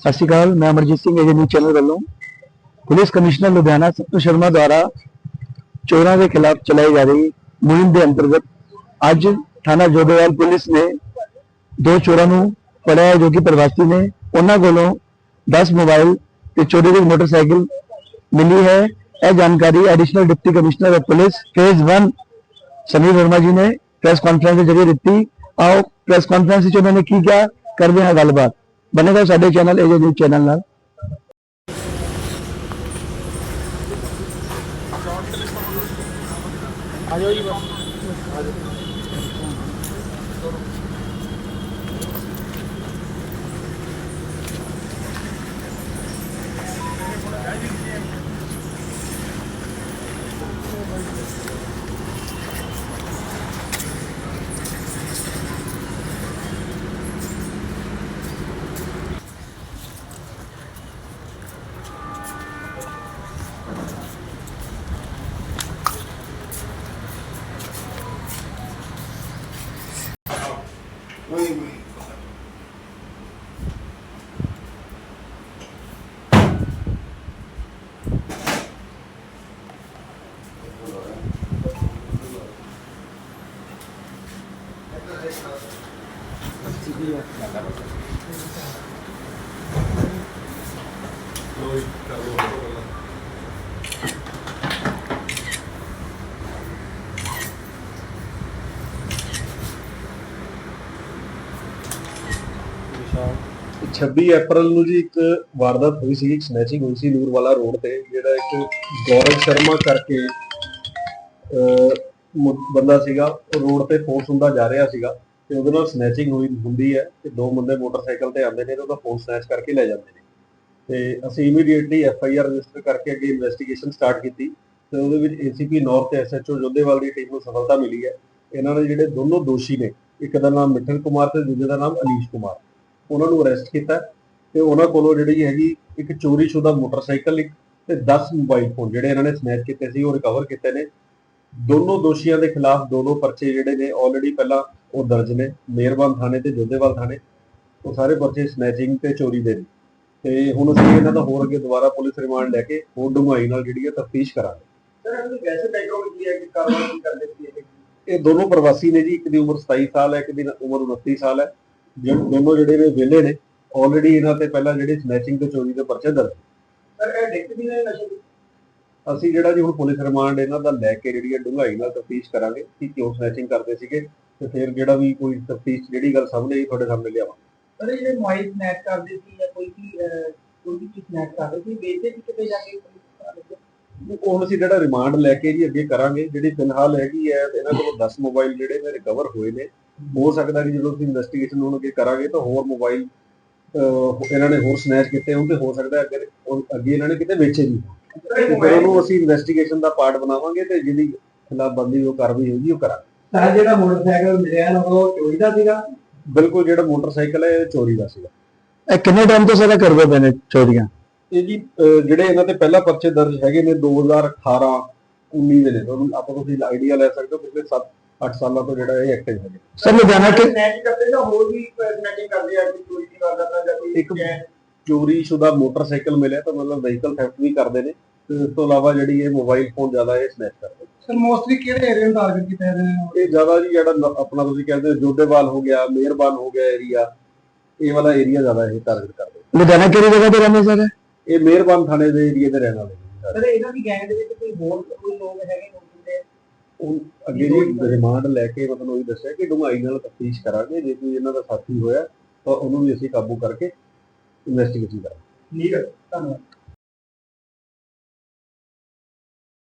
ਸਤਿ ਸ਼੍ਰੀ ਅਕਾਲ ਮੈਂ Amarjeet Singh AJ news channel ਵੱਲੋਂ ਪੁਲਿਸ ਕਮਿਸ਼ਨਰ ਲੁਧਿਆਣਾ ਸਤੂ ਸ਼ਰਮਾ ਦੁਆਰਾ ਚੋਰਾਂ ਦੇ ਖਿਲਾਫ ਚਲਾਈ ਜਾ ਰਹੀ ਮੁਹਿੰਮ ਦੇ ਅੰਤਰਗਤ ਅੱਜ ਥਾਣਾ ਜੋਗੇਵਾਲ ਪੁਲਿਸ ਨੇ ਦੋ ਚੋਰਾਂ ਨੂੰ ਫੜਿਆ ਹੈ ਜੋ ਕਿ ਪ੍ਰਵਾਸੀ ਨੇ ਉਹਨਾਂ ਕੋਲੋਂ 10 ਮੋਬਾਈਲ ਤੇ ਚੋਰੀ ਦੀ ਮੋਟਰਸਾਈਕਲ ਮਿਲੀ ਹੈ ਇਹ ਜਾਣਕਾਰੀ additional deputy commissioner of police phase 1 Sameer Verma ji ਨੇ ਪ੍ਰੈਸ ਕਾਨਫਰੰਸ ਦੇ ਜ਼ਰੀਏ ਦਿੱਤੀ ਆਓ ਪ੍ਰੈਸ ਕਾਨਫਰੰਸ ਵਿੱਚ ਉਹਨਾਂ ਨੇ ਕੀ ਕਿਹਾ ਕਰਦੇ ਹਾਂ ਗੱਲਬਾਤ ਬਣੇਗਾ ਸਾਡੇ ਚੈਨਲ ਏਜੇ ਨਿਊਜ਼ ਚੈਨਲ ਨਾਲ। ਤੇ 26 ਅਪ੍ਰੈਲ ਨੂੰ ਜੀ ਇੱਕ ਵਾਰਦਾਤ ਹੋਈ ਸੀ ਇੱਕ ਸਨੈਚਿੰਗ ਹੋਈ ਸੀ ਨੂਰਵਾਲਾ ਰੋਡ ਤੇ ਜਿਹੜਾ ਇੱਕ ਗੌਰਵ ਸ਼ਰਮਾ ਕਰਕੇ ਅਹ, ਬੰਦਾ ਸੀਗਾ ਉਹ ਰੋਡ ਤੇ ਫੋਰਸ ਹੁੰਦਾ ਜਾ ਰਿਹਾ ਸੀਗਾ। ਤੇ ਉਹਦੇ ਨਾਲ ਸਨੈਚਿੰਗ ਹੋਈ, ਹੁੰਦੀ ਹੈ ਤੇ ਦੋ ਬੰਦੇ ਮੋਟਰਸਾਈਕਲ ਤੇ ਆਉਂਦੇ ਨੇ ਤੇ ਉਹਦਾ ਫੋਨ ਸਨੈਚ ਕਰਕੇ ਲੈ ਜਾਂਦੇ ਨੇ। ਤੇ ਅਸੀਂ immediately F I R register ਕਰਕੇ ਅੱਗੇ ਇਨਵੈਸਟੀਗੇਸ਼ਨ ਸਟਾਰਟ ਕੀਤੀ ਤੇ ਉਹਦੇ ਵਿੱਚ ਏਸੀਪੀ ਨਾਰਥ ਤੇ ਐਸਐਚਓ ਜੋਧੇਵਾਲ ਦੀ ਟੀਮ ਨੂੰ ਸਫਲਤਾ ਮਿਲੀ ਹੈ। ਇਹਨਾਂ ਨੇ ਜਿਹੜੇ ਦੋਨੋਂ ਦੋਸ਼ੀ ਨੇ, ਇੱਕ ਦਾ ਨਾਮ ਮਿੱਠਲ ਕੁਮਾਰ ਤੇ ਦੂਜੇ ਦਾ ਨਾਮ ਅਨੀਸ਼ ਕੁਮਾਰ। ਉਹਨਾਂ ਨੂੰ ਅਰੈਸਟ ਕੀਤਾ ਤੇ ਉਹਨਾਂ ਕੋਲੋਂ ਜਿਹੜੀ ਹੈਗੀ ਇੱਕ ਚੋਰੀਸ਼ੁਦਾ ਮੋਟਰਸਾਈਕਲ ਇੱਕ ਤੇ 10 ਮੋਬਾਈਲ ਫੋਨ ਜਿਹੜੇ ਇਹਨਾਂ ਨੇ ਸਨੈਚ ਕੀਤੇ ਸੀ, ਉਹ ਰਿਕਵਰ ਕੀਤੇ ਨੇ। ਦੋਨੋਂ ਦੋਸ਼ੀਆਂ ਦੇ ਖਿਲਾਫ ਦੋਨੋਂ ਪਰਚੇ ਜਿਹੜੇ ਨੇ ਆਲਰੇਡੀ ਪਹਿਲਾਂ ਉਹ ਦਰਜ ਨੇ ਮਿਹਰਬਾਨ ਥਾਣੇ ਤੇ ਜੋਧੇਵਾਲ ਥਾਣੇ ਉਹ ਸਾਰੇ ਪਰਚੇ ਸਨੈਚਿੰਗ ਤੇ ਚੋਰੀ ਦੇ ਨੇ। ਤੇ ਹੁਣ ਅਸੀਂ ਇਹਨਾਂ ਦਾ ਹੋਰ ਅੱਗੇ ਦੁਬਾਰਾ ਪੁਲਿਸ ਰਿਮਾਂਡ ਲੈ ਕੇ ਹੋਰ ਡੂੰਘਾਈ ਨਾਲ ਜਿਹੜੀ ਹੈ ਤਫਤੀਸ਼ ਕਰਾਂਗੇ। ਸਰ ਇਹਨਾਂ ਦੀ ਵੈਸੇ ਬੈਕਗ੍ਰਾਉਂਡ ਕੀ ਹੈ ਕਿ ਕਾਰੋਬਾਰ ਕੀ ਕਰਦੇ ਸੀ ਇਹ ਦੋਨੋਂ ਪ੍ਰਵਾਸੀ ਨੇ ਜੀ ਇੱਕ ਦੀ ਉਮਰ 27 ਸਾਲ ਹੈ ਇੱਕ ਦੀ ਉਮਰ 29 ਸਾਲ ਹੈ। ਦੋਨੋਂ ਜਿਹੜੇ ਨੇ ਵਿਹਲੇ ਨੇ ਆਲਰੇਡੀ ਇਹਨਾਂ ਤੇ ਪਹਿਲਾਂ ਜਿਹੜੇ ਸਨੈਚਿੰਗ ਤੇ ਚੋਰੀ ਦੇ ਪਰਚੇ ਦਰਜ ਸਰ ਇਹ ਡਿਕਟ ਵੀ ਨੇ ਨਸ਼ੇ ਅਸੀਂ ਜਿਹੜਾ ਜੀ ਹੁਣ ਪੁਲਿਸ ਰਿਮਾਂਡ ਇਹਨਾਂ ਦਾ ਲੈ ਕੇ ਜਿਹੜੀ ਹੈ ਡੂੰਘਾਈ ਨਾਲ ਤਫਤੀਸ਼ ਕਰਾਂਗੇ ਕਿ ਕਿਉਂ ਸਨੈਚਿੰਗ ਕਰਦੇ ਸੀਗੇ। ਤੇ ਫਿਰ ਜਿਹੜਾ ਵੀ ਕੋਈ ਤਫਤੀਸ਼ ਜਿਹੜੀ ਗੱਲ ਸਾਹਮਣੇ ਆਈ ਤੁਹਾਡੇ ਸਾਹਮਣੇ ਲਿਆਵਾਂਗੇ ਇਹ ਜਿਹੜੇ ਮੋਬਾਈਲ ਸਨੈਚ ਕਰਦੇ ਸੀ ਜਾਂ ਕੋਈ ਵੀ ਕੋਈ ਵੀ ਚੀਜ਼ ਸਨੈਚ ਕਰਦੇ ਸੀ ਵੇਚਦੇ ਸੀ ਕਿਤੇ ਜਾ ਕੇ? ਉਹ ਅਸੀਂ ਜਿਹੜਾ ਰਿਮਾਂਡ ਲੈ ਕੇ ਜੀ ਅੱਗੇ ਕਰਾਂਗੇ। ਜਿਹੜੀ ਫਿਲਹਾਲ ਹੈਗੀ ਹੈ ਇਹਨਾਂ ਕੋਲੋਂ 10 ਮੋਬਾਈਲ ਜਿਹੜੇ ਨੇ ਰਿਕਵਰ ਹੋਏ ਨੇ। ਹੋ ਸਕਦਾ ਕਿ ਜਦੋਂ ਅਸੀਂ ਇਨਵੈਸਟੀਗੇਸ਼ਨ ਹੁਣ ਅੱਗੇ ਕਰਾਂਗੇ ਤਾਂ ਹੋਰ ਮੋਬਾਈਲ ਇਹਨਾਂ ਨੇ ਹੋਰ ਸਨੈਚ ਕੀਤੇ ਹੋਣ ਤੇ ਹੋ ਸਕਦਾ ਅੱਗੇ ਅੱਗੇ ਇਹਨਾਂ ਨੇ ਕਿਤੇ ਵੇਚੇ ਵੀ ਤੇ ਫਿਰ ਉਹਨੂੰ ਅਸੀਂ ਇਨਵੈਸਟੀਗੇਸ਼ਨ ਦਾ ਪਾਰਟ ਬਣਾਵਾਂਗੇ ਤੇ ਜਿਹਦੀ ਖਿਲਾਫ ਬੰਦੀ ਉਹ ਕਾਰਵਾਈ ਹੋਊਗੀ ਉਹ ਕਰਾਂਗੇ। ਜਿਹੜਾ ਮੋਟਰਸਾਈਕਲ ਮਿਲਿਆ ਨਾ ਉਹ ਚੋਰੀ ਦਾ ਸੀਗਾ? ਬਿਲਕੁਲ ਜਿਹੜਾ ਮੋਟਰਸਾਈਕਲ ਹੈ ਇਹ ਚੋਰੀ ਦਾ ਸੀਗਾ। ਇਹ ਕਿੰਨੇ ਟਾਈਮ ਤੋਂ ਸਾਰਾ ਕਰਦੇ ਪਏ ਨੇ ਚੋਰੀਆਂ? ਇਹ ਜੀ ਅਹ ਜਿਹੜੇ ਇਹਨਾਂ ਤੇ ਪਹਿਲਾ ਪਰਚੇ ਦਰਜ ਹੈਗੇ ਨੇ 2018 19 ਦੇ ਨੇ। ਤੁਹਾਨੂੰ ਆਪਾਂ ਤੁਸੀਂ ਆਈਡੀਆ ਲੈ ਸਕਦੇ ਹੋ ਪਿਛਲੇ 7 8 ਸਾਲਾਂ ਤੋਂ ਜਿਹੜਾ ਇਹ ਐਕਟਿਵ ਹੈਗੇ ਸਰ ਲੁਧਿਆਣਾ ਕਿ ਸਨੈਚ ਕਰਦੇ ਜਾਂ ਹੋਰ ਵੀ ਸਨੈਚਿੰਗ ਕਰਦੇ ਆ ਕਿ ਚੋਰੀ ਦੀ ਵਾਰਦਾਤ ਜਾਂ ਕੋਈ ਇੱਕ ਚੋਰੀ ਸ਼ੁਦਾ ਮੋਟਰਸਾਈਕਲ ਮਿਲਿਆ ਤਾਂ ਮਤਲਬ ਵਹੀਕਲ ਥੈਫਟ ਵੀ ਕਰਦੇ ਨੇ। ਇਸ ਤੋਂ ਇਲਾਵਾ ਜਿਹੜੀ ਇਹ ਮੋਬਾਈਲ ਫੋਨ ਜ਼ਿਆਦਾ ਇਹ ਸਨੈਚ ਕਰਦੇ ਸਰ ਮੋਸਟਲੀ ਕਿਹੜੇ ਏਰੀਆ ਨੂੰ ਟਾਰਗੇਟ ਕੀਤਾ ਜਾਂਦੇ ਨੇ ਇਹ ਜ਼ਿਆਦਾ ਜੀ ਜਿਹੜਾ ਨ- ਆਪਣਾ ਤੁਸੀਂ ਕਹਿੰਦੇ ਹੋ ਜੋਧੇਵਾਲ ਹੋ ਗਿਆ ਮਿਹਰਬਾਨ ਹੋ ਗਿਆ ਏਰੀਆ ਇਹ ਵਾਲਾ ਏਰੀਆ ਜ਼ਿਆਦਾ ਇਹ ਟਾਰਗੇਟ ਕਰਦੇ ਲੁਧਿਆਣਾ ਕਿਹੜੀ ਜਗ੍ਹਾ ਤੇ ਰਹਿੰਦੇ ਸਰ? ਇਹ ਮਿਹਰਬਾਨ ਥਾਣੇ ਦੇ ਏਰੀਆ ਦੇ ਰਹਿਣ ਵਾਲੇ ਨੇ ਸਰ ਇਹਨਾਂ ਦੀ ਗੈਂਗ ਦੇ ਵਿੱਚ ਕੋਈ ਹੋਰ ਕੋਈ ਲੋਕ ਹੈਗੇ ਲੋਕ ਜਿਹੜੇ ਹੁਣ ਅੱਗੇ ਜੀ ਰਿਮਾਂਡ ਲੈ ਕੇ ਮੈਂ ਤੁਹਾਨੂੰ ਉਹੀ ਦੱਸਿਆ ਕਿ ਡੂੰਘਾਈ ਨਾਲ ਤਫਤੀਸ਼ ਕਰਾਂਗੇ ਜੇ ਕੋਈ ਇਹਨਾਂ ਦਾ ਸਾਥੀ ਹੋਇਆ ਤਾਂ ਉਹਨੂੰ ਵੀ ਅਸੀਂ ਕਾਬੂ ਕਰਕੇ ਇਨਵੈਸਟੀਗੇਸ਼ਨ ਕਰਾਂਗੇ। ਠੀਕ ਹੈ ਧੰਨਵਾਦ।